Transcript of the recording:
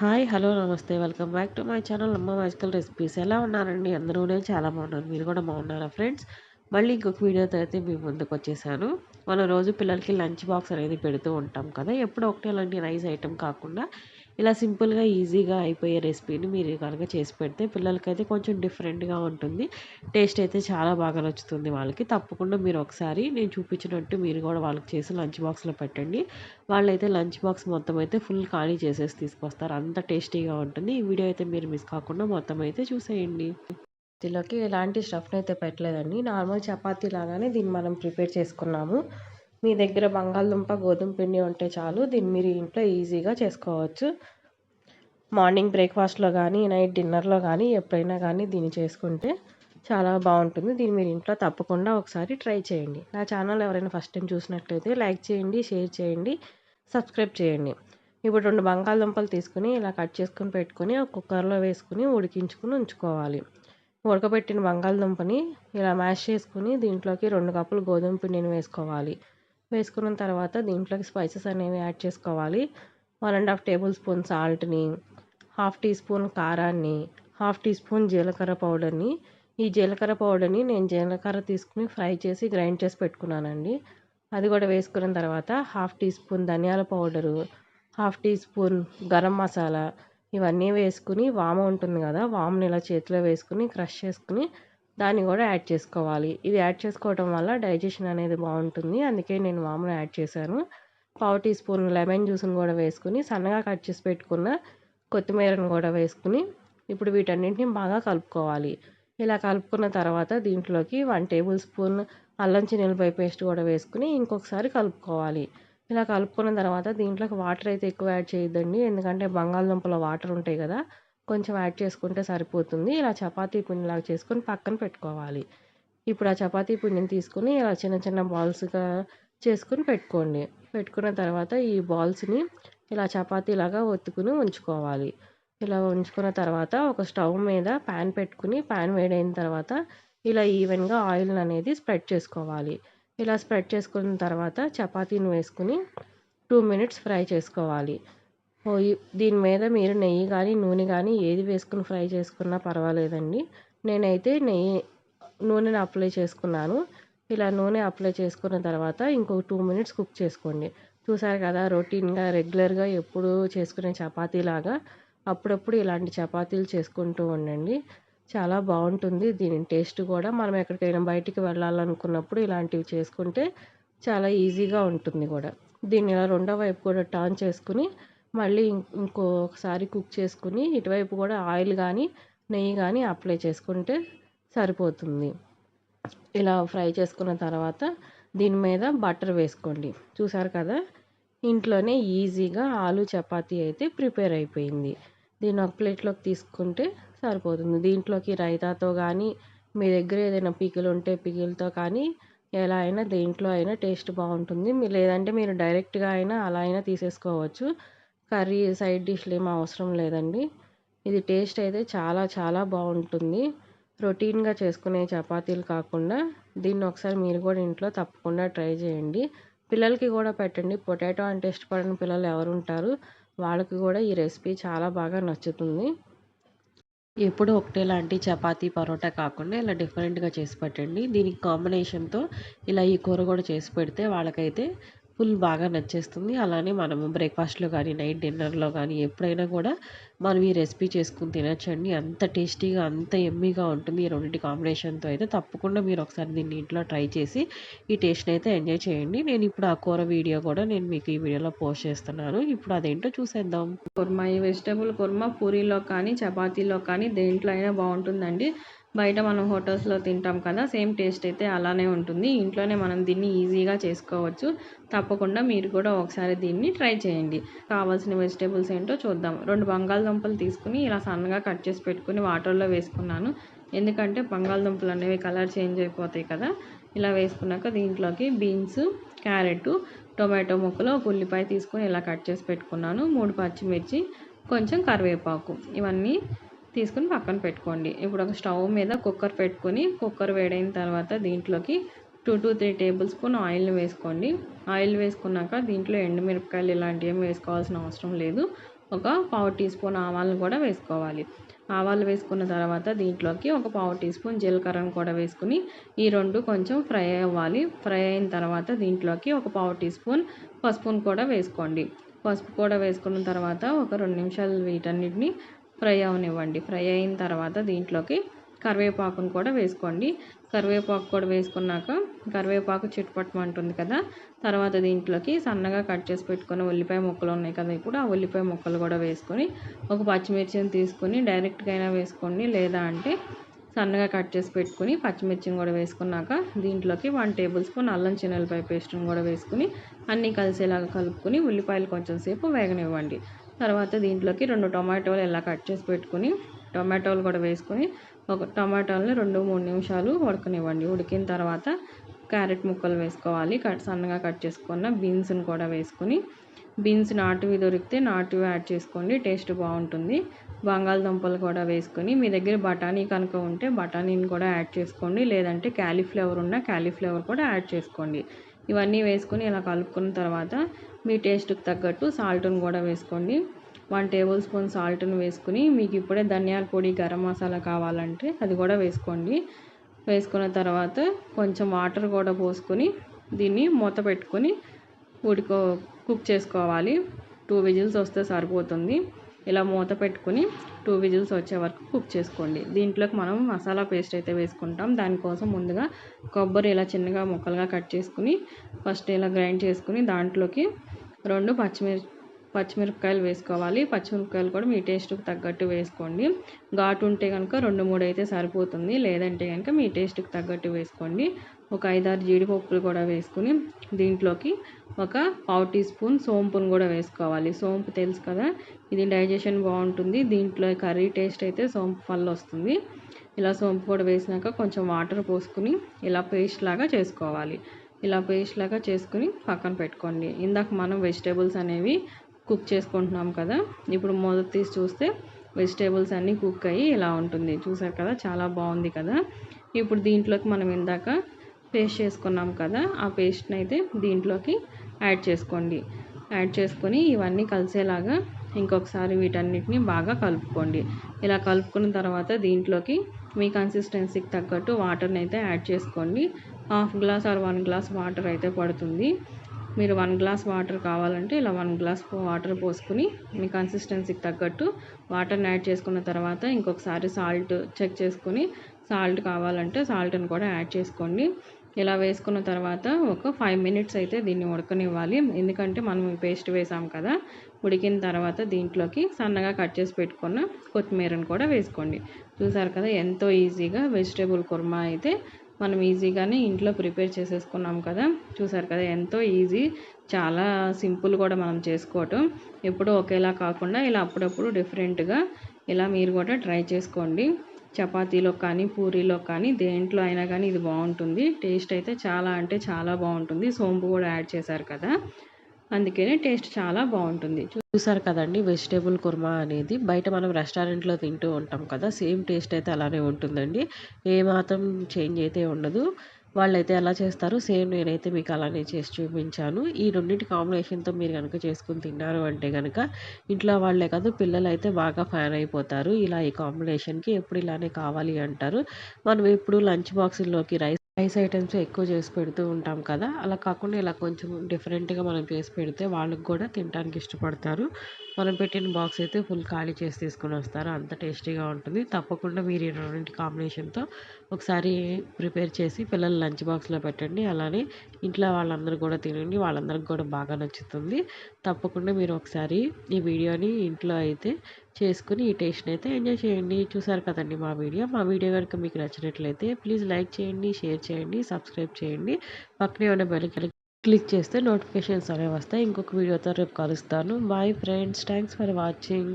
Hi hello namaste. Welcome back to my channel Amma magical recipes. ఎలా ఉన్నారండి? అందరూ నేను చాలా బాగున్నాను మీరు కూడా బాగున్నారా ఫ్రెండ్స్? మళ్ళీ ఇంకొక వీడియోతో అయితే మీ ముందుకు వచ్చేసాను. మనం రోజు పిల్లలకి లంచ్ బాక్స్ అనేది పెడుతూ ఉంటాం కదా. ఎప్పుడు ఒకటే అలాంటి రైస్ ఐటెం కాకుండా ఇలా సింపుల్గా ఈజీగా అయిపోయే రెసిపీని మీరు కనుక చేసి పెడితే పిల్లలకైతే కొంచెం డిఫరెంట్గా ఉంటుంది. టేస్ట్ అయితే చాలా బాగా నచ్చుతుంది వాళ్ళకి. తప్పకుండా మీరు ఒకసారి నేను చూపించినట్టు మీరు కూడా వాళ్ళకి చేసి లంచ్ బాక్స్లో పెట్టండి. వాళ్ళైతే లంచ్ బాక్స్ మొత్తం అయితే ఫుల్ ఖాళీ చేసేసి తీసుకొస్తారు. అంత టేస్టీగా ఉంటుంది. ఈ వీడియో అయితే మీరు మిస్ కాకుండా మొత్తం అయితే చూసేయండి. చపాతీలోకి ఎలాంటి స్టఫ్ని అయితే పెట్టలేదండి. నార్మల్ చపాతీ లాగానే దీన్ని మనం ప్రిపేర్ చేసుకున్నాము. మీ దగ్గర బంగాళదుంప గోధుమ పిండి ఉంటే చాలు. దీన్ని మీరు ఇంట్లో ఈజీగా చేసుకోవచ్చు. మార్నింగ్ బ్రేక్ఫాస్ట్లో కానీ నైట్ డిన్నర్లో కానీ ఎప్పుడైనా కానీ దీన్ని చేసుకుంటే చాలా బాగుంటుంది. దీన్ని మీరు ఇంట్లో తప్పకుండా ఒకసారి ట్రై చేయండి. నా ఛానల్ ఎవరైనా ఫస్ట్ టైం చూసినట్లయితే లైక్ చేయండి షేర్ చేయండి సబ్స్క్రైబ్ చేయండి. ఇప్పుడు రెండు బంగాళదుంపలు తీసుకుని ఇలా కట్ చేసుకుని పెట్టుకొని కుక్కర్లో వేసుకుని ఉడికించుకుని ఉంచుకోవాలి. ఉడకబెట్టిన బంగాళదుంపని ఇలా మ్యాష్ చేసుకుని దీంట్లోకి రెండు కప్పులు గోధుమ పిండిని వేసుకోవాలి. వేసుకున్న తర్వాత దీంట్లోకి స్పైసెస్ అనేవి యాడ్ చేసుకోవాలి. One and half tablespoon సాల్ట్ని హాఫ్ టీ స్పూన్ కారాన్ని హాఫ్ టీ స్పూన్ జీలకర్ర పౌడర్ని ఈ జీలకర్ర పౌడర్ని నేను జీలకర్ర తీసుకుని ఫ్రై చేసి గ్రైండ్ చేసి పెట్టుకున్నానండి. అది కూడా వేసుకున్న తర్వాత హాఫ్ టీ స్పూన్ ధనియాల powder half teaspoon garam masala ఇవన్నీ వేసుకుని వామ ఉంటుంది కదా వామని ఇలా చేతిలో వేసుకుని క్రష్ చేసుకుని దాన్ని కూడా యాడ్ చేసుకోవాలి. ఇది యాడ్ చేసుకోవడం వల్ల డైజెషన్ అనేది బాగుంటుంది. అందుకే నేను వామను యాడ్ చేశాను. పావు టీ స్పూన్ లెమన్ జ్యూస్ని కూడా వేసుకుని సన్నగా కట్ చేసి పెట్టుకున్న కొత్తిమీరను కూడా వేసుకుని ఇప్పుడు వీటన్నింటిని బాగా కలుపుకోవాలి. ఇలా కలుపుకున్న తర్వాత దీంట్లోకి వన్ టేబుల్ స్పూన్ అల్లం చిన్నెలపై పేస్ట్ కూడా వేసుకుని ఇంకొకసారి కలుపుకోవాలి. ఇలా కలుపుకున్న తర్వాత దీంట్లోకి వాటర్ అయితే ఎక్కువ యాడ్ చేయొద్దండి. ఎందుకంటే బంగాళదుంపలో వాటర్ ఉంటాయి కదా కొంచెం యాడ్ చేసుకుంటే సరిపోతుంది. ఇలా చపాతీ పిండిలాగా చేసుకొని పక్కన పెట్టుకోవాలి. ఇప్పుడు ఆ చపాతీ పిండిని తీసుకుని ఇలా చిన్న చిన్న బాల్స్గా చేసుకుని పెట్టుకోండి. పెట్టుకున్న తర్వాత ఈ బాల్స్ని ఇలా చపాతీలాగా ఒత్తుకుని ఉంచుకోవాలి. ఇలా ఉంచుకున్న తర్వాత ఒక స్టవ్ మీద ప్యాన్ పెట్టుకుని ప్యాన్ వేడైన తర్వాత ఇలా ఈవెన్గా ఆయిల్ అనేది స్ప్రెడ్ చేసుకోవాలి. ఇలా స్ప్రెడ్ చేసుకున్న తర్వాత చపాతీని వేసుకుని టూ మినిట్స్ ఫ్రై చేసుకోవాలి. పోయి దీని మీద మీరు నెయ్యి కానీ నూనె కానీ ఏది వేసుకుని ఫ్రై చేసుకున్నా పర్వాలేదండి. నేనైతే నెయ్యి నూనెని అప్లై చేసుకున్నాను. ఇలా నూనె అప్లై చేసుకున్న తర్వాత ఇంకొక టూ మినిట్స్ కుక్ చేసుకోండి. చూసారు కదా రొటీన్గా రెగ్యులర్గా ఎప్పుడు చేసుకునే చపాతీలాగా అప్పుడప్పుడు ఇలాంటి చపాతీలు చేసుకుంటూ ఉండండి. చాలా బాగుంటుంది. దీని టేస్ట్ కూడా మనం ఎక్కడికైనా బయటికి వెళ్ళాలనుకున్నప్పుడు ఇలాంటివి చేసుకుంటే చాలా ఈజీగా ఉంటుంది కూడా. దీన్ని ఇలా రెండో వైపు కూడా టర్న్ చేసుకుని మళ్ళీ ఇంకొకసారి కుక్ చేసుకుని ఇటువైపు కూడా ఆయిల్ కానీ నెయ్యి కానీ అప్లై చేసుకుంటే సరిపోతుంది. ఇలా ఫ్రై చేసుకున్న తర్వాత దీని మీద బటర్ వేసుకోండి. చూసారు కదా? ఇంట్లోనే ఈజీగా ఆలు చపాతీ అయితే ప్రిపేర్ అయిపోయింది. దీన్ని ఒక ప్లేట్లోకి తీసుకుంటే సరిపోతుంది. దీంట్లోకి రైతాతో కానీ మీ దగ్గర ఏదైనా పికిల్ ఉంటే పికిల్తో కానీ ఎలా అయినా దేంట్లో అయినా టేస్ట్ బాగుంటుంది. లేదంటే మీరు డైరెక్ట్గా అయినా అలా అయినా తీసేసుకోవచ్చు. కర్రీ సైడ్ డిష్లు ఏం అవసరం లేదండి. ఇది టేస్ట్ అయితే చాలా చాలా బాగుంటుంది. రొటీన్గా చేసుకునే చపాతీలు కాకుండా దీన్ని ఒకసారి మీరు కూడా ఇంట్లో తప్పకుండా ట్రై చేయండి. పిల్లలకి కూడా పెట్టండి. పొటాటో అంటే ఇష్టపడని పిల్లలు ఎవరు ఉంటారు? వాళ్ళకి కూడా ఈ రెసిపీ చాలా బాగా నచ్చుతుంది. ఎప్పుడు ఒకటే లాంటి చపాతీ పరోటా కాకుండా ఇలా డిఫరెంట్గా చేసి పెట్టండి. దీనికి కాంబినేషన్తో ఇలా ఈ కూర కూడా చేసి పెడితే వాళ్ళకైతే ఫుల్ బాగా నచ్చేస్తుంది. అలానే మనము బ్రేక్ఫాస్ట్లో కానీ నైట్ డిన్నర్లో కానీ ఎప్పుడైనా కూడా మనం ఈ రెసిపీ చేసుకుని తినచ్చండి. అంత టేస్టీగా అంత ఎమ్మీగా ఉంటుంది ఈ రెండింటి కాంబినేషన్తో అయితే. తప్పకుండా మీరు ఒకసారి దీన్ని ఇంట్లో ట్రై చేసి ఈ టేస్ట్ని అయితే ఎంజాయ్ చేయండి. నేను ఇప్పుడు ఆ కూర వీడియో కూడా నేను మీకు ఈ వీడియోలో పోస్ట్ చేస్తున్నాను. ఇప్పుడు అదేంటో చూసేద్దాం. కుర్మా ఈ వెజిటేబుల్ కుర్మా పూరీలో కానీ చపాతీలో కానీ దేంట్లో అయినా బాగుంటుందండి. బయట మనం హోటల్స్లో తింటాం కదా సేమ్ టేస్ట్ అయితే అలానే ఉంటుంది. ఇంట్లోనే మనం దీన్ని ఈజీగా చేసుకోవచ్చు. తప్పకుండా మీరు కూడా ఒకసారి దీన్ని ట్రై చేయండి. కావాల్సిన వెజిటేబుల్స్ ఏంటో చూద్దాం. రెండు బంగాళదుంపలు తీసుకుని ఇలా సన్నగా కట్ చేసి పెట్టుకుని వాటర్లో వేసుకున్నాను. ఎందుకంటే బంగాళదుంపలు అనేవి కలర్ చేంజ్ అయిపోతాయి కదా ఇలా వేసుకున్నాక దీంట్లోకి బీన్స్ క్యారెట్ టొమాటో ముక్కలు ఒక ఉల్లిపాయ తీసుకొని ఇలా కట్ చేసి పెట్టుకున్నాను. మూడు పచ్చిమిర్చి కొంచెం కరివేపాకు. ఇవన్నీ తీసుకుని పక్కన పెట్టుకోండి. ఇప్పుడు ఒక స్టవ్ మీద కుక్కర్ పెట్టుకొని కుక్కర్ వేడైన తర్వాత దీంట్లోకి two to three tablespoon ఆయిల్ని వేసుకోండి. ఆయిల్ వేసుకున్నాక దీంట్లో ఎండుమిరపకాయలు ఇలాంటివి ఏమి వేసుకోవాల్సిన అవసరం లేదు. ఒక పావు టీ స్పూన్ ఆవాలను కూడా వేసుకోవాలి. ఆవాలు వేసుకున్న తర్వాత దీంట్లోకి ఒక పావు టీ స్పూన్ జీలకర్రను కూడా వేసుకుని ఈ రెండు కొంచెం ఫ్రై అవ్వాలి. ఫ్రై అయిన తర్వాత దీంట్లోకి ఒక పావు టీ స్పూన్ పసుపును కూడా వేసుకోండి. పసుపు కూడా వేసుకున్న తర్వాత ఒక రెండు నిమిషాలు వీటన్నిటిని ఫ్రై అవనివ్వండి. ఫ్రై అయిన తర్వాత దీంట్లోకి కరివేపాకును కూడా వేసుకోండి. కరివేపాకు కూడా వేసుకున్నాక కరివేపాకు చిట్పట్టమంటుంది కదా తర్వాత దీంట్లోకి సన్నగా కట్ చేసి పెట్టుకున్న ఉల్లిపాయ ముక్కలు ఉన్నాయి కదా ఇప్పుడు ఆ ఉల్లిపాయ ముక్కలు కూడా వేసుకొని ఒక పచ్చిమిర్చిని తీసుకొని డైరెక్ట్గా అయినా వేసుకోండి. లేదా అంటే సన్నగా కట్ చేసి పెట్టుకుని పచ్చిమిర్చిని కూడా వేసుకున్నాక దీంట్లోకి వన్ టేబుల్ స్పూన్ అల్లం చిన్నెల్లిపాయ పేస్ట్ని కూడా వేసుకుని అన్నీ కలిసేలాగా కలుపుకొని ఉల్లిపాయలు కొంచెం సేపు వేగనివ్వండి. తర్వాత దీంట్లోకి రెండు టొమాటోలు ఇలా కట్ చేసి పెట్టుకుని టొమాటోలు కూడా వేసుకొని ఒక టొమాటోలని రెండు మూడు నిమిషాలు ఉడకనివ్వండి. ఉడికిన తర్వాత క్యారెట్ ముక్కలు వేసుకోవాలి. కట్ సన్నగా కట్ చేసుకున్న బీన్స్ని కూడా వేసుకొని బీన్స్ నాటువి దొరికితే నాటువి యాడ్ చేసుకోండి. టేస్ట్ బాగుంటుంది. బంగాళదుంపలు కూడా వేసుకొని మీ దగ్గర బఠానీ కనుక ఉంటే బఠానీని కూడా యాడ్ చేసుకోండి. లేదంటే క్యాలీఫ్లవర్ ఉన్న క్యాలీఫ్లవర్ కూడా యాడ్ చేసుకోండి. ఇవన్నీ వేసుకొని ఇలా కలుపుకున్న తర్వాత మీ టేస్ట్కి తగ్గట్టు సాల్ట్ని కూడా వేసుకోండి. వన్ టేబుల్ స్పూన్ సాల్ట్ని వేసుకుని మీకు ఇప్పుడే ధనియాల పొడి గరం మసాలా కావాలంటే అది కూడా వేసుకోండి. వేసుకున్న తర్వాత కొంచెం వాటర్ కూడా పోసుకొని దీన్ని మూత పెట్టుకొని ఉడికో కుక్ చేసుకోవాలి. టూ విజిల్స్ వస్తే సరిపోతుంది. ఇలా మూత పెట్టుకుని టూ విజిల్స్ వచ్చే వరకు కుక్ చేసుకోండి. దీంట్లోకి మనం మసాలా పేస్ట్ అయితే వేసుకుంటాం. దానికోసం ముందుగా కొబ్బరి ఇలా చిన్నగా ముక్కలుగా కట్ చేసుకుని ఫస్ట్ ఇలా గ్రైండ్ చేసుకుని దాంట్లోకి రెండు పచ్చిమిర్చి పచ్చిమిరపకాయలు వేసుకోవాలి. పచ్చిమిరపకాయలు కూడా మీ టేస్ట్కి తగ్గట్టు వేసుకోండి. ఘాటు ఉంటే కనుక రెండు మూడు అయితే సరిపోతుంది. లేదంటే కనుక మీ టేస్ట్కి తగ్గట్టు వేసుకోండి. ఒక ఐదారు జీడిపప్పులు కూడా వేసుకుని దీంట్లోకి ఒక పావు టీ స్పూన్ సోంపును కూడా వేసుకోవాలి. సోంపు తెలుసు కదా ఇది డైజెషన్ బాగుంటుంది. దీంట్లో కర్రీ టేస్ట్ అయితే సోంపు వల్ల వస్తుంది. ఇలా సోంపు కూడా వేసినాక కొంచెం వాటర్ పోసుకుని ఇలా పేస్ట్ లాగా చేసుకోవాలి. ఇలా పేస్ట్ లాగా చేసుకుని పక్కన పెట్టుకోండి. ఇందాక మనం వెజిటేబుల్స్ అనేవి కుక్ చేసుకుంటున్నాం కదా ఇప్పుడు మొదటి తీసి చూస్తే వెజిటేబుల్స్ అన్నీ కుక్ అయ్యి ఇలా ఉంటుంది. చూసారు కదా చాలా బాగుంది కదా. ఇప్పుడు దీంట్లోకి మనం ఇందాక పేస్ట్ చేసుకున్నాం కదా ఆ పేస్ట్ని అయితే దీంట్లోకి యాడ్ చేసుకోండి. యాడ్ చేసుకొని ఇవన్నీ కలిసేలాగా ఇంకొకసారి వీటన్నిటిని బాగా కలుపుకోండి. ఇలా కలుపుకున్న తర్వాత దీంట్లోకి మీ కన్సిస్టెన్సీకి తగ్గట్టు వాటర్ని అయితే యాడ్ చేసుకోండి. Half glass or one glass water అయితే పడుతుంది. మీరు వన్ గ్లాస్ వాటర్ కావాలంటే ఇలా వన్ గ్లాస్ వాటర్ పోసుకుని మీ కన్సిస్టెన్సీకి తగ్గట్టు వాటర్ని యాడ్ చేసుకున్న తర్వాత ఇంకొకసారి సాల్ట్ చెక్ చేసుకుని సాల్ట్ కావాలంటే సాల్ట్ని కూడా యాడ్ చేసుకోండి. ఇలా వేసుకున్న తర్వాత ఒక ఫైవ్ మినిట్స్ అయితే దీన్ని ఉడకనివ్వాలి. ఎందుకంటే మనం పేస్ట్ వేసాం కదా ఉడికిన తర్వాత దీంట్లోకి సన్నగా కట్ చేసి పెట్టుకున్న కొత్తిమీరను కూడా వేసుకోండి. చూసారు కదా ఎంతో ఈజీగా వెజిటేబుల్ కుర్మా అయితే మనం ఈజీగానే ఇంట్లో ప్రిపేర్ చేసేసుకున్నాం కదా. చూసారు కదా ఎంతో ఈజీ. చాలా సింపుల్ కూడా మనం చేసుకోవటం. ఎప్పుడూ ఒకేలా కాకుండా ఇలా అప్పుడప్పుడు డిఫరెంట్గా ఇలా మీరు కూడా ట్రై చేసుకోండి. చపాతీలో కానీ పూరీలో కానీ దేంట్లో అయినా కానీ ఇది బాగుంటుంది. టేస్ట్ అయితే చాలా అంటే చాలా బాగుంటుంది. సోంపు కూడా యాడ్ చేశారు కదా. అందుకనే టేస్ట్ చాలా బాగుంటుంది. చూసారు కదండి వెజిటేబుల్ కుర్మా అనేది బయట మనం రెస్టారెంట్లో తింటూ ఉంటాం కదా సేమ్ టేస్ట్ అయితే అలానే ఉంటుందండి. ఏమాత్రం చేంజ్ అయితే ఉండదు. వాళ్ళైతే ఎలా చేస్తారు సేమ్ నేనైతే మీకు అలానే చేసి చూపించాను. ఈ రెండింటి కాంబినేషన్తో మీరు కనుక చేసుకుని తిన్నారు అంటే కనుక ఇంట్లో వాళ్ళే కాదు పిల్లలు అయితే బాగా ఫ్యాన్ అయిపోతారు. ఇలా ఈ కాంబినేషన్కి ఎప్పుడు ఇలానే కావాలి అంటారు. మనం ఎప్పుడు లంచ్ బాక్సుల్లోకి రైస్ రైస్ ఐటమ్స్ ఎక్కువ చేసి పెడుతూ ఉంటాం కదా. అలా కాకుండా ఇలా కొంచెం డిఫరెంట్గా మనం చేసి పెడితే వాళ్ళకి కూడా తినడానికి ఇష్టపడతారు. మనం పెట్టిన బాక్స్ అయితే ఫుల్ ఖాళీ చేసి తీసుకుని వస్తారు. అంత టేస్టీగా ఉంటుంది. తప్పకుండా మీరు ఈ రెండింటి కాంబినేషన్తో ఒకసారి ప్రిపేర్ చేసి పిల్లలు లంచ్ బాక్స్లో పెట్టండి. అలానే ఇంట్లో వాళ్ళందరూ కూడా తినండి. వాళ్ళందరికి కూడా బాగా నచ్చుతుంది. తప్పకుండా మీరు ఒకసారి ఈ వీడియోని ఇంట్లో అయితే చేసుకుని ఈ టేస్ట్ని అయితే ఎంజాయ్ చేయండి. చూసారు కదండి మా వీడియో? మా వీడియో కనుక మీకు నచ్చినట్లయితే ప్లీజ్ లైక్ చేయండి షేర్ చేయండి సబ్స్క్రైబ్ చేయండి. పక్కనే ఉన్న బెల్ క్లిక్ చేస్తే నోటిఫికేషన్స్ అనేవి వస్తాయి. ఇంకొక వీడియోతో రేపు కలుస్తాను. Bye friends. Thanks for watching.